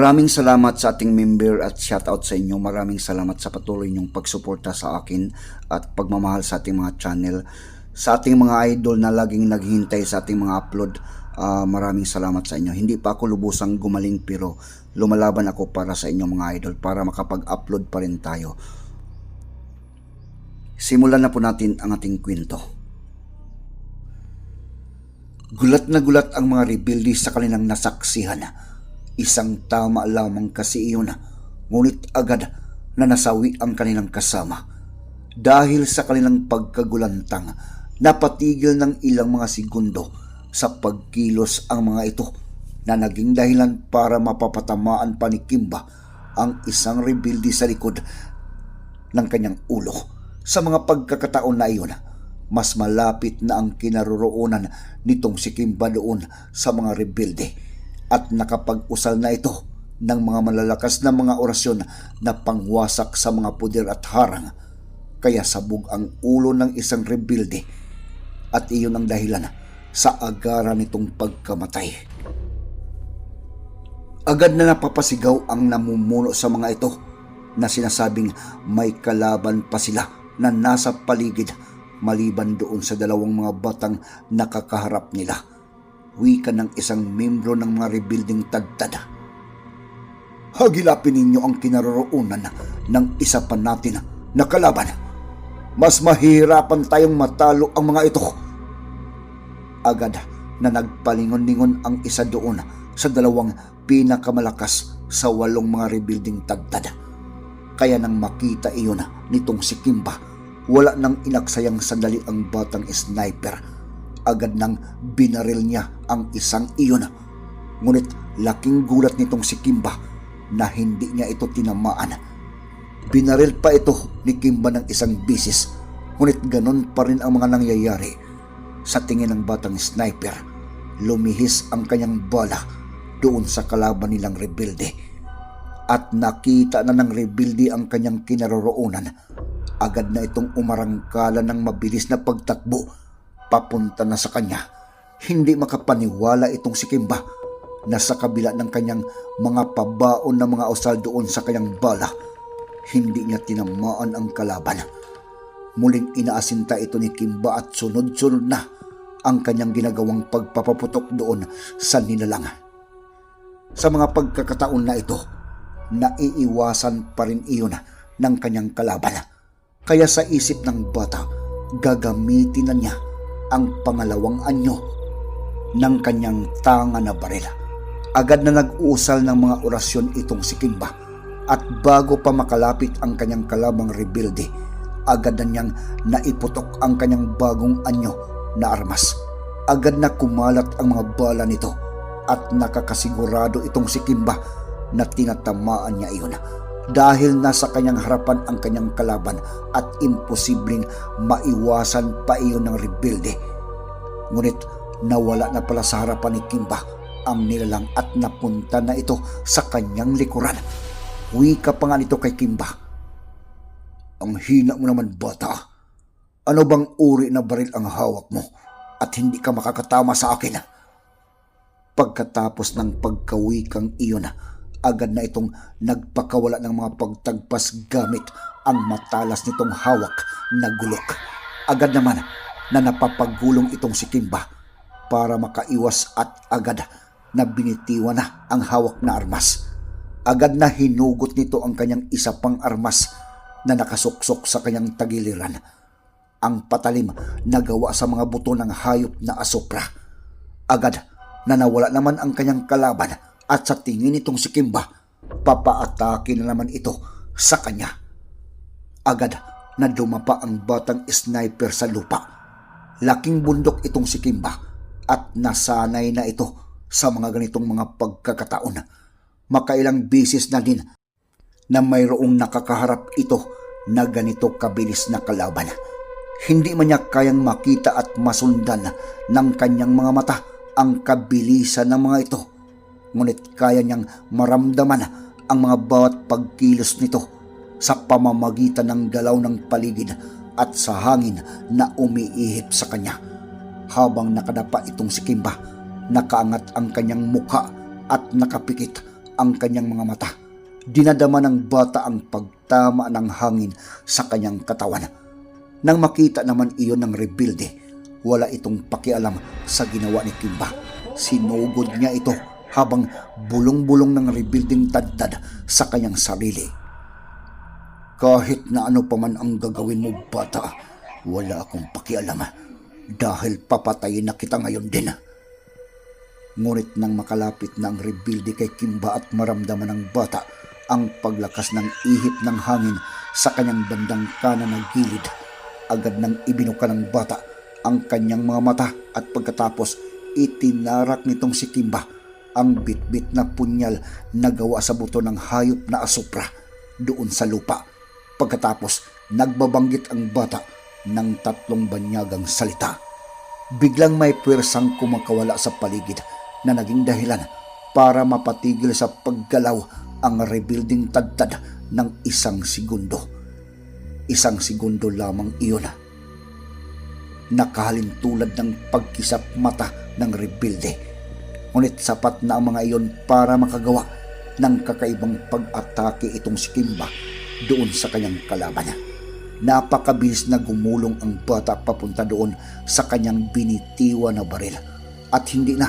Maraming salamat sa ating member at shoutout sa inyo. Maraming salamat sa patuloy niyong pagsuporta sa akin at pagmamahal sa ating mga channel. Sa ating mga idol na laging naghihintay sa ating mga upload, ah, maraming salamat sa inyo. Hindi pa ako lubusang gumaling pero lumalaban ako para sa inyo mga idol para makapag-upload pa rin tayo. Simulan na po natin ang ating kwento. Gulat na gulat ang mga rebelde sa kanilang nasaksihan. Isang tama lamang kasi iyon, ngunit agad na nasawi ang kanilang kasama. Dahil sa kanilang pagkagulantang, napatigil ng ilang mga segundo sa pagkilos ang mga ito na naging dahilan para mapapatamaan pa ni Kimba ang isang rebelde sa likod ng kanyang ulo. Sa mga pagkakataon na iyon, mas malapit na ang kinaroroonan nitong si Kimba doon sa mga rebelde at nakapag-usal na ito ng mga malalakas na mga orasyon na pangwasak sa mga puder at harang. Kaya sabog ang ulo ng isang rebelde at iyon ang dahilan sa agaran nitong pagkamatay. Agad na napapasigaw ang namumuno sa mga ito na sinasabing may kalaban pa sila na nasa paligid maliban doon sa dalawang mga batang nakakaharap nila. Wika ng isang membro ng mga rebuilding tadtad. Hagilapin ninyo ang kinaroroonan ng isa pa natin na kalaban. Mas mahirapan tayong matalo ang mga ito. Agad na nagpalingon-lingon ang isa doon sa dalawang pinakamalakas sa walong mga rebuilding tagtad. Kaya nang makita iyon nitong si Kimba, wala nang inaksayang sandali ang batang sniper. Agad nang binaril niya ang isang iyon. Ngunit laking gulat nitong si Kimba na hindi niya ito tinamaan. Binaril pa ito ni Kimba ng isang bisis, ngunit ganon pa rin ang mga nangyayari. Sa tingin ng batang sniper, lumihis ang kanyang bala doon sa kalaban nilang rebelde. At nakita na ng rebelde ang kanyang kinaroroonan. Agad na itong umarangkala ng mabilis na pagtakbo papunta na sa kanya. Hindi makapaniwala itong si Kimba na sa kabila ng kanyang mga pabaon na mga usal doon sa kanyang bala, hindi niya tinamaan ang kalaban. Muling inaasinta ito ni Kimba at sunod-sunod na ang kanyang ginagawang pagpapaputok doon sa nilalang. Sa mga pagkakataon na ito, naiiwasan pa rin iyon ng kanyang kalaban. Kaya sa isip ng bata, gagamitin na niya ang pangalawang anyo ng kanyang tanga na baril. Agad na nag-usal ng mga orasyon itong si Kimba at bago pa makalapit ang kanyang kalabang rebelde, agad na niyang naiputok ang kanyang bagong anyo na armas. Agad na kumalat ang mga bala nito at nakakasigurado itong si Kimba na tinatamaan niya iyon dahil nasa kanyang harapan ang kanyang kalaban at imposibleng maiwasan pa iyon ng rebelde. Ngunit nawala na pala sa harapan ni Kimba ang nilalang at napunta na ito sa kanyang likuran. Wika pa nga nito kay Kimba. Ang hina mo naman bata. Ano bang uri na baril ang hawak mo at hindi ka makakatama sa akin? Pagkatapos ng pagkawikang iyon, agad na itong nagpakawala ng mga pagtagpas gamit ang matalas nitong hawak na gulok. Agad naman na napapagulong itong si Kimba para makaiwas at agad na binitiwan na ang hawak na armas. Agad na hinugot nito ang kanyang isa pang armas na nakasuksok sa kanyang tagiliran. Ang patalim na gawa sa mga buto ng hayop na asopra. Agad na nawala naman ang kanyang kalaban at sa tingin nitong si Kimba, papaatake na naman ito sa kanya. Agad na dumapa ang batang sniper sa lupa. Laking bundok itong si Kimba at nasanay na ito sa mga ganitong mga pagkakataon. Makailang bisis na din na mayroong nakakaharap ito na ganito kabilis na kalaban. Hindi man niya kayang makita at masundan ng kanyang mga mata ang kabilisan ng mga ito ngunit kaya niyang maramdaman ang mga bawat pagkilos nito sa pamamagitan ng galaw ng paligid at sa hangin na umiihip sa kanya. Habang nakadapa itong si Kimba, nakaangat ang kanyang mukha at nakapikit ang kanyang mga mata. Dinadama ng bata ang pagtama ng hangin sa kanyang katawan. Nang makita naman iyon ng rebuilde, wala itong pakialam sa ginawa ni Kimba. Sinugod niya ito habang bulong-bulong ng rebuilding tadtad sa kanyang sarili. Kahit na ano pa man ang gagawin mo, bata, wala akong pakialam dahil papatayin na kita ngayon din. Ngunit nang makalapit na ang rebuilde kay Kimba at maramdaman ng bata ang paglakas ng ihip ng hangin sa kanyang bandang kanan ng gilid, agad nang ibinuka ng bata ang kanyang mga mata at pagkatapos itinarak nitong si Kimba ang bitbit na punyal na gawa sa buto ng hayop na asupra doon sa lupa. Pagkatapos nagbabanggit ang bata ng tatlong banyagang salita. Biglang may pwersang kumakawala sa paligid na naging dahilan para mapatigil sa paggalaw ang rebuilding tadtad ng isang segundo. Isang segundo lamang iyon. Nakahalin tulad ng pagkisap mata ng rebuilde. Ngunit sapat na ang mga iyon para makagawa ng kakaibang pag-atake itong si Kimba doon sa kanyang kalaban. Napakabilis na gumulong ang bata papunta doon sa kanyang binitiwa na baril. At hindi na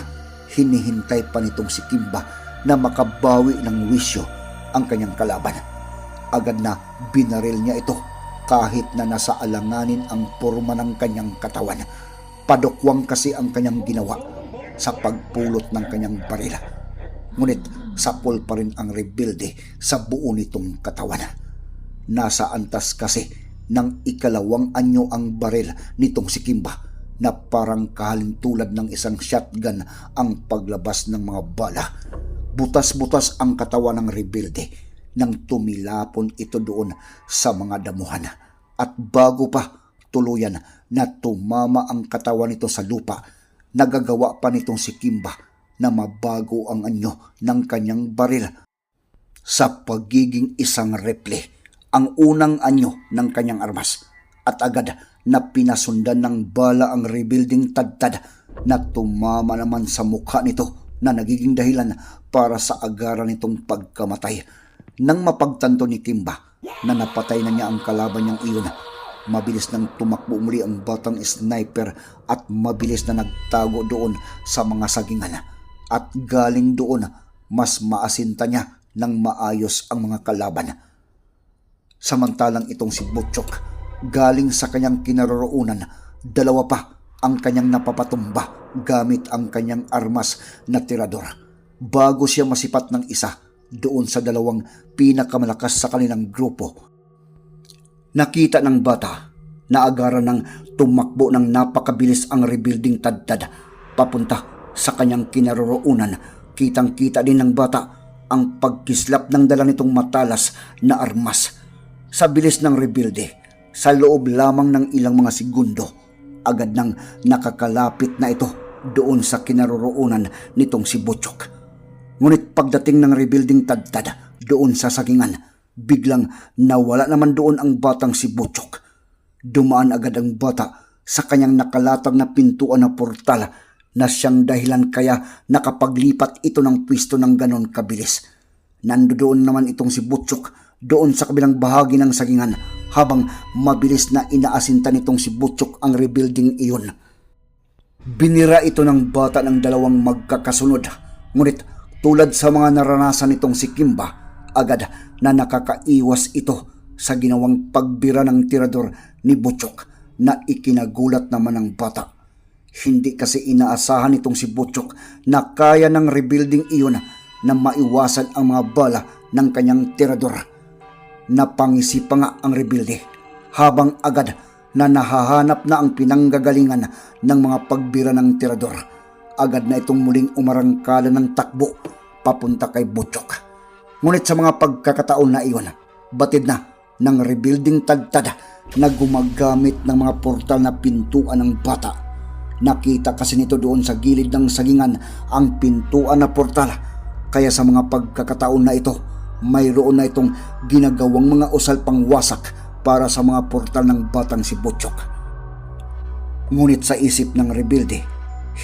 hinihintay pa nitong si Kimba na makabawi ng wisyo ang kanyang kalaban. Agad na binaril niya ito kahit na nasa alanganin ang porma ng kanyang katawan. Padukwang kasi ang kanyang ginawa sa pagpulot ng kanyang baril. Ngunit sapol pa rin ang rebuilde sa buo nitong katawan. Nasa antas kasi ng ikalawang anyo ang baril nitong si Kimba na parang kahalintulad ng isang shotgun ang paglabas ng mga bala. Butas-butas ang katawan ng rebuilde nang tumilapon ito doon sa mga damuhan. At bago pa tuluyan na tumama ang katawan nito sa lupa, nagagawa pa nitong si Kimba na mabago ang anyo ng kanyang baril sa pagiging isang reple ang unang anyo ng kanyang armas at agad na pinasundan ng bala ang rebuilding tadtad na tumama naman sa mukha nito na nagiging dahilan para sa agaran nitong pagkamatay. Nang mapagtanto ni Kimba na napatay na niya ang kalaban niyang iyon, mabilis nang tumakbo muli ang batang sniper at mabilis na nagtago doon sa mga sagingan. At galing doon, mas maasinta niya ng maayos ang mga kalaban. Samantalang itong si Butchok, galing sa kanyang kinaroroonan, dalawa pa ang kanyang napapatumba gamit ang kanyang armas na tirador. Bago siya masipat ng isa doon sa dalawang pinakamalakas sa kanilang grupo. Nakita ng bata na agaran ng tumakbo ng napakabilis ang rebuilding tadtad papunta sa kanyang kinaroroonan. Kitang-kita din ng bata ang pagkislap ng dala nitong matalas na armas sa bilis ng rebuilde, sa loob lamang ng ilang mga segundo, agad nang nakakalapit na ito doon sa kinaroroonan nitong si Butchok. Ngunit pagdating ng rebuilding tadtad doon sa sagingan, biglang nawala naman doon ang batang si Butchok. Dumaan agad ang bata sa kanyang nakalatag na pintuan na portal na siyang dahilan kaya nakapaglipat ito ng pwisto ng ganon kabilis. Nandoon naman itong si Butchok doon sa kabilang bahagi ng sagingan habang mabilis na inaasinta nitong si Butchok ang rebuilding iyon. Binira ito ng bata ng dalawang magkakasunod. Ngunit tulad sa mga naranasan nitong si Kimba, agad na nakakaiwas ito sa ginawang pagbira ng tirador ni Butchok na ikinagulat naman ng bata. Hindi kasi inaasahan nitong si Butchok na kaya ng rebuilding iyon na maiwasan ang mga bala ng kanyang tirador napangisi pa nga ang rebuilde habang agad na nahahanap na ang pinanggagalingan ng mga pagbira ng tirador. Agad na itong muling umarangkala ng takbo papunta kay Butchok. Ngunit sa mga pagkakataon na iyon, batid na ng rebuilding tagtad na gumagamit ng mga portal na pintuan ng bata. Nakita kasi nito doon sa gilid ng sagingan ang pintuan na portal. Kaya sa mga pagkakataon na ito, mayroon na itong ginagawang mga usal pang wasak para sa mga portal ng batang si Butchok. Ngunit sa isip ng rebelde,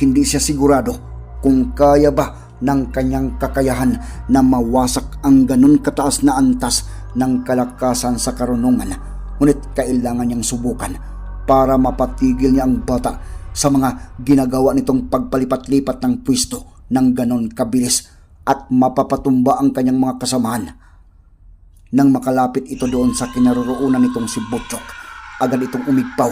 hindi siya sigurado kung kaya ba ng kanyang kakayahan na mawasak ang ganun kataas na antas ng kalakasan sa karunungan. Ngunit kailangan niyang subukan para mapatigil niya ang bata sa mga ginagawa nitong pagpalipat-lipat ng pwisto ng ganon kabilis at mapapatumba ang kanyang mga kasamahan. Nang makalapit ito doon sa kinaroroonan nitong si Butchok, agad itong umigpaw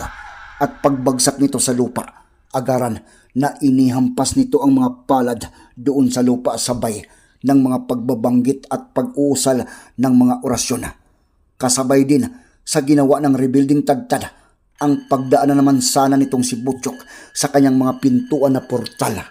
at pagbagsak nito sa lupa, agaran na inihampas nito ang mga palad doon sa lupa sabay ng mga pagbabanggit at pag-uusal ng mga orasyon. Kasabay din sa ginawa ng rebuilding tagtad ang pagdaan na naman sana nitong si Butchok sa kanyang mga pintuan na portal.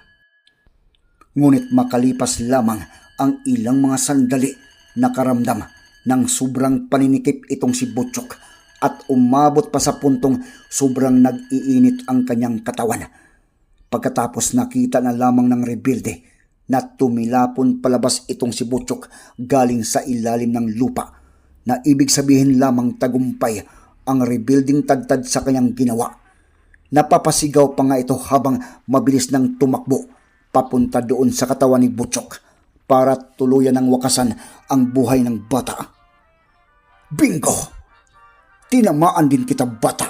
Ngunit makalipas lamang ang ilang mga sandali nakaramdam ng sobrang paninikip itong si Butchok at umabot pa sa puntong sobrang nag-iinit ang kanyang katawan. Pagkatapos nakita na lamang ng rebuilde na tumilapon palabas itong si Butchok galing sa ilalim ng lupa na ibig sabihin lamang tagumpay ang rebuilding tagtad sa kanyang ginawa. Napapasigaw pa nga ito habang mabilis nang tumakbo papunta doon sa katawan ni Butchok para tuluyan ng wakasan ang buhay ng bata. Bingo! Tinamaan din kita bata.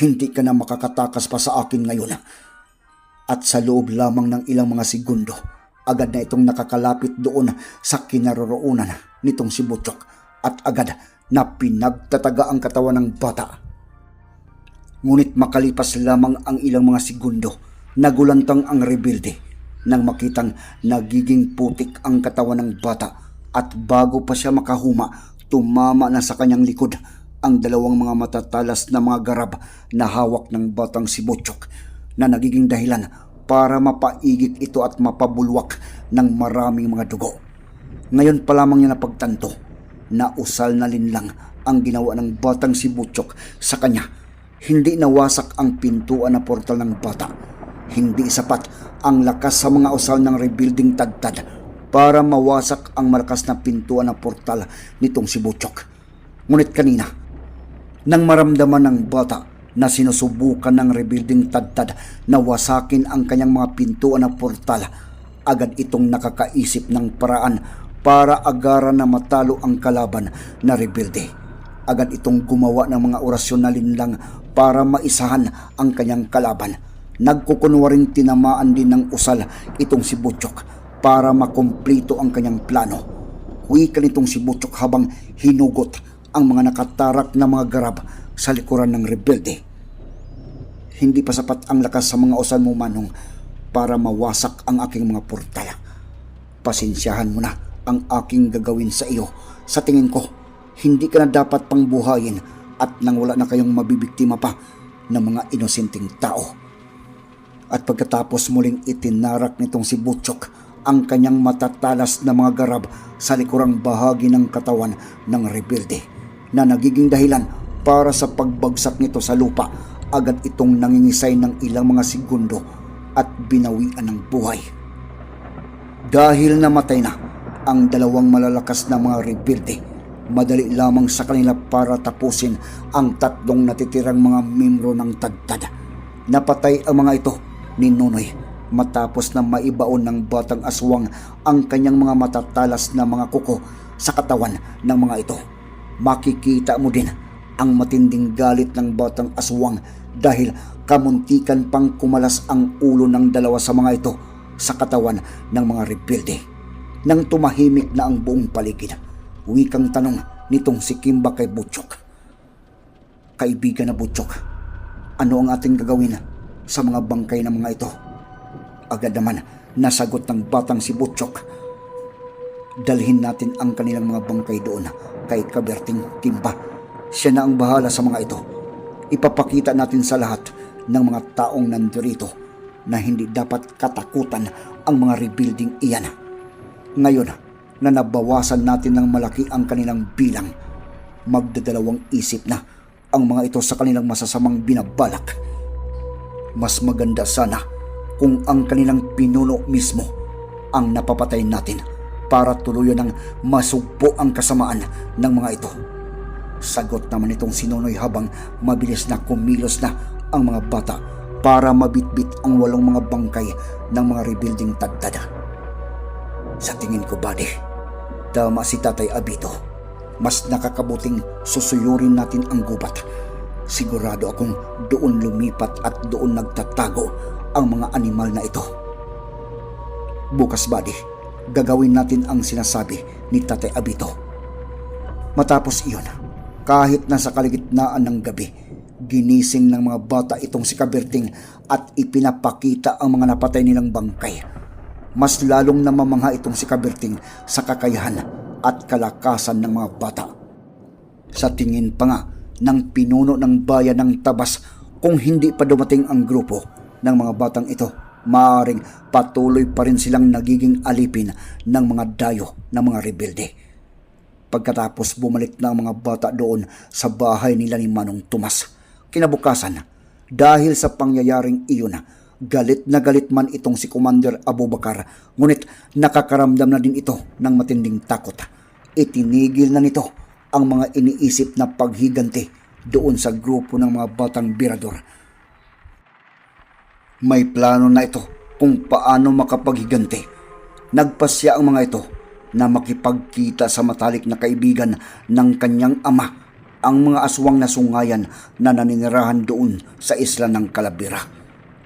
Hindi ka na makakatakas pa sa akin ngayon. At sa loob lamang ng ilang mga segundo, agad na itong nakakalapit doon sa kinaroroonan nitong si Butchok at agad na pinagtataga ang katawan ng bata. Ngunit makalipas lamang ang ilang mga segundo, nagulantang ang rebuilde nang makitang nagiging putik ang katawan ng bata. At bago pa siya makahuma, tumama na sa kanyang likod ang dalawang mga matatalas na mga garab na hawak ng batang si Butchok na nagiging dahilan para mapaigit ito at mapabulwak ng maraming mga dugo. Ngayon pa lamang niya napagtanto na usal na linlang ang ginawa ng batang si Butchok sa kanya. Hindi nawasak ang pintuan na portal ng bata. Hindi sapat ang lakas sa mga usal ng rebuilding tagtad para mawasak ang malakas na pintuan na portal nitong si Butchok. Ngunit kanina, nang maramdaman ng bata na sinusubukan ng rebuilding tagtad na wasakin ang kanyang mga pintuan na portal, agad itong nakakaisip ng paraan para agaran na matalo ang kalaban na rebuilde. Agad itong gumawa ng mga orasyon na linlang para maisahan ang kanyang kalaban. Nagkukunwaring tinamaan din ng usal itong si Butchok para makumplito ang kanyang plano. Wika nitong si Butchok habang hinugot ang mga nakatarak na mga garab sa likuran ng rebelde. Hindi pa sapat ang lakas sa mga usal mo manong para mawasak ang aking mga portal. Pasensyahan mo na ang aking gagawin sa iyo. Sa tingin ko, hindi ka na dapat pang buhayin at nang wala na kayong mabibiktima pa ng mga inosenteng tao. At pagkatapos muling itinarak nitong si Butchok ang kanyang matatalas na mga garab sa likurang bahagi ng katawan ng rebelde na nagiging dahilan para sa pagbagsak nito sa lupa agad itong nangingisay ng ilang mga segundo at binawian ng buhay. Dahil namatay na ang dalawang malalakas na mga rebelde, madali lamang sa kanila para tapusin ang tatlong natitirang mga membro ng tagtad. Napatay ang mga ito ni Nonoy matapos na maibaon ng batang aswang ang kanyang mga matatalas na mga kuko sa katawan ng mga ito. Makikita mo din ang matinding galit ng batang aswang dahil kamuntikan pang kumalas ang ulo ng dalawa sa mga ito sa katawan ng mga rebelde. Nang tumahimik na ang buong paligid, wikang tanong nitong si Kimba kay Butchok. Kaibigan na Butchok, ano ang ating gagawin sa mga bangkay ng mga ito? Agad naman nasagot ng batang si Butchok. Dalhin natin ang kanilang mga bangkay doon kay Kaberting Kimba. Siya na ang bahala sa mga ito. Ipapakita natin sa lahat ng mga taong nandito na hindi dapat katakutan ang mga rebuilding iyan. Ngayon na nabawasan natin ng malaki ang kanilang bilang, magdadalawang isip na ang mga ito sa kanilang masasamang binabalak. Mas maganda sana kung ang kanilang pinuno mismo ang napapatay natin para tuluyan ng masugpo ang kasamaan ng mga ito. Sagot naman itong sinunoy habang mabilis na kumilos na ang mga bata para mabitbit ang walong mga bangkay ng mga rebuilding tagtada. Sa tingin ko, buddy, tama si Tatay Abito. Mas nakakabuting susuyurin natin ang gubat. Sigurado akong doon lumipat at doon nagtatago ang mga animal na ito. Bukas, buddy, gagawin natin ang sinasabi ni Tatay Abito. Matapos iyon, kahit nasa kaligitnaan ng gabi, ginising ng mga bata itong si Kaberting at ipinapakita ang mga napatay nilang bangkay. Mas lalong namamangha itong si Kaberting sa kakayahan at kalakasan ng mga bata. Sa tingin pa nga ng pinuno ng bayan ng Tabas kung hindi pa dumating ang grupo ng mga batang ito, maaring patuloy pa rin silang nagiging alipin ng mga dayo ng mga rebelde. Pagkatapos bumalik na ang mga bata doon sa bahay nila ni Manong Tomas. Kinabukasan, dahil sa pangyayaring iyon, galit na galit man itong si Commander Abubakar, ngunit nakakaramdam na din ito ng matinding takot. Itinigil na nito ang mga iniisip na paghiganti doon sa grupo ng mga batang birador. May plano na ito kung paano makapaghiganti. Nagpasya ang mga ito na makipagkita sa matalik na kaibigan ng kanyang ama, ang mga aswang na sungayan na naninirahan doon sa isla ng Kalabira.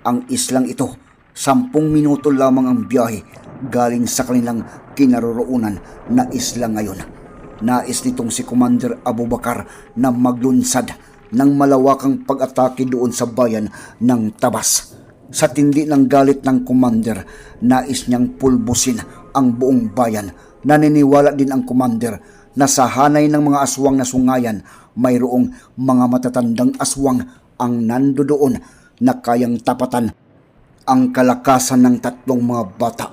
Ang islang ito, sampung minuto lamang ang biyahe galing sa kanilang kinaroroonan na isla ngayon. Nais nitong si Commander Abubakar na maglunsad ng malawakang pag-atake doon sa bayan ng Tabas. Sa tindi ng galit ng commander, nais niyang pulbusin ang buong bayan. Naniniwala din ang commander na sa hanay ng mga aswang na sungayan, mayroong mga matatandang aswang ang nando doon na kayang tapatan ang kalakasan ng tatlong mga bata.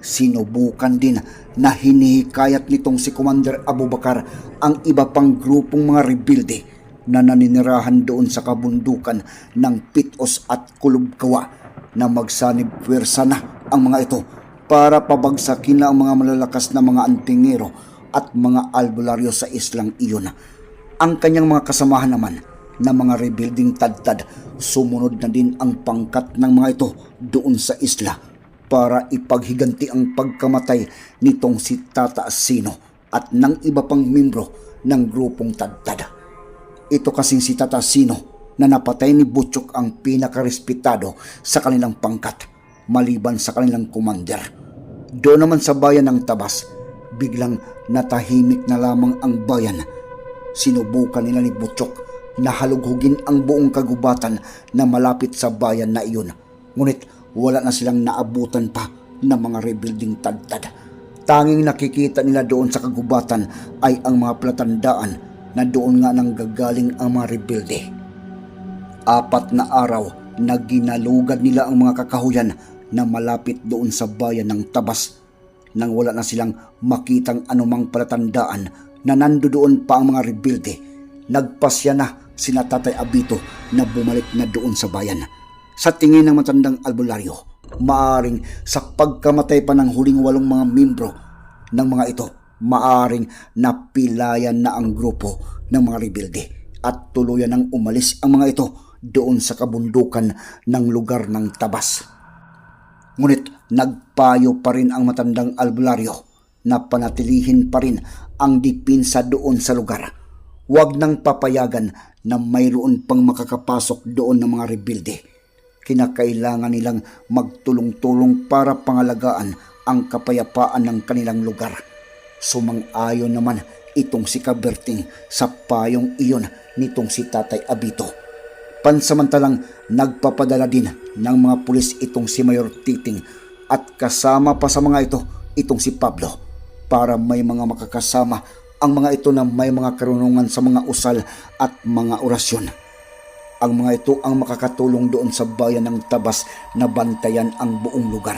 Sinubukan din na hinihikayat nitong si Commander Abubakar ang iba pang grupong mga rebelde na naninirahan doon sa kabundukan ng Pitos at Kulubkawa na magsanib pwersa na ang mga ito para pabagsakin na ang mga malalakas na mga antingero at mga albularyo sa islang iyon. Ang kanyang mga kasamahan naman na mga rebuilding tadtad sumunod na din ang pangkat ng mga ito doon sa isla para ipaghiganti ang pagkamatay nitong si Tata Sino at ng iba pang membro ng grupong tadtad. Ito kasing si Tata Sino na napatay ni Butchok ang pinakarespetado sa kanilang pangkat maliban sa kanilang commander. Doon naman sa bayan ng Tabas, biglang natahimik na lamang ang bayan. Sinubukan nila ni Butchok na halughugin ang buong kagubatan na malapit sa bayan na iyon. Ngunit wala na silang naabutan pa ng mga rebuilding tadtad. Tanging nakikita nila doon sa kagubatan ay ang mga platandaan na doon nga nang gagaling ang mga rebelde. Apat na araw na ginalugad nila ang mga kakahuyan na malapit doon sa bayan ng Tabas nang wala na silang makitang anumang palatandaan na nando doon pa ang mga rebelde. Nagpasya na sina Tatay Abito na bumalik na doon sa bayan. Sa tingin ng matandang albularyo, maaring sa pagkamatay pa ng huling walong mga membro ng mga ito, maaring napilayan na ang grupo ng mga rebelde at tuluyan ng umalis ang mga ito doon sa kabundukan ng lugar ng Tabas. Ngunit nagpayo pa rin ang matandang albularyo na panatilihin pa rin ang dipinsa doon sa lugar. Huwag nang papayagan na mayroon pang makakapasok doon ng mga rebelde. Kinakailangan nilang magtulong-tulong para pangalagaan ang kapayapaan ng kanilang lugar. Sumang-ayon naman itong si Kaberting sa payong iyon nitong si Tatay Abito. Pansamantalang nagpapadala din ng mga pulis itong si Mayor Titing at kasama pa sa mga ito itong si Pablo para may mga makakasama ang mga ito na may mga karunungan sa mga usal at mga orasyon. Ang mga ito ang makakatulong doon sa bayan ng Tabas na bantayan ang buong lugar.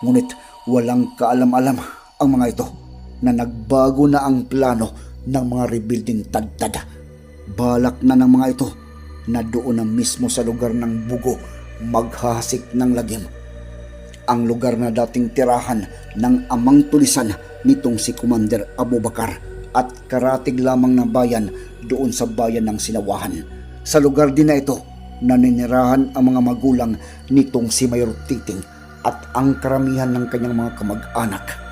Ngunit walang kaalam-alam ang mga ito na nagbago na ang plano ng mga rebuilding tadtad. Balak na ng mga ito na doon na mismo sa lugar ng bugo maghahasik ng lagim. Ang lugar na dating tirahan ng amang tulisan nitong si Commander Abubakar at karatig lamang na bayan doon sa bayan ng Sinawahan. Sa lugar din na ito, naninirahan ang mga magulang nitong si Mayor Titing at ang karamihan ng kanyang mga kamag-anak